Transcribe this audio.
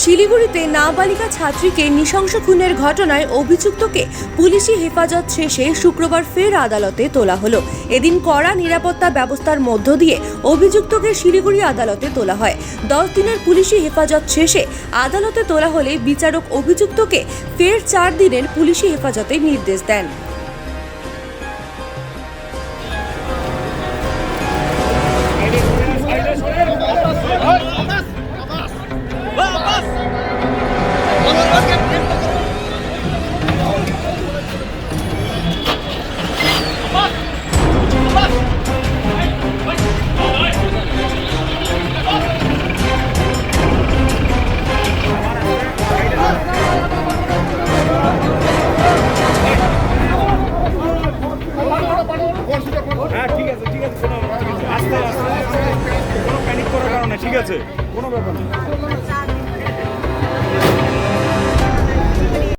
শিলিগুড়িতে নাবালিকা ছাত্রীকে নৃশংস খুনের ঘটনায় অভিযুক্তকে পুলিশি হেফাজত শেষে শুক্রবার ফের আদালতে তোলা হলো। এদিন কড়া নিরাপত্তা ব্যবস্থার মধ্য দিয়ে অভিযুক্তকে শিলিগুড়ি আদালতে তোলা হয়। দশ দিনের পুলিশি হেফাজত শেষে আদালতে তোলা হলে বিচারক অভিযুক্তকে ফের চার দিনের পুলিশি হেফাজতে নির্দেশ দেন। কারণে ঠিক আছে? কোনো ব্যাপার না।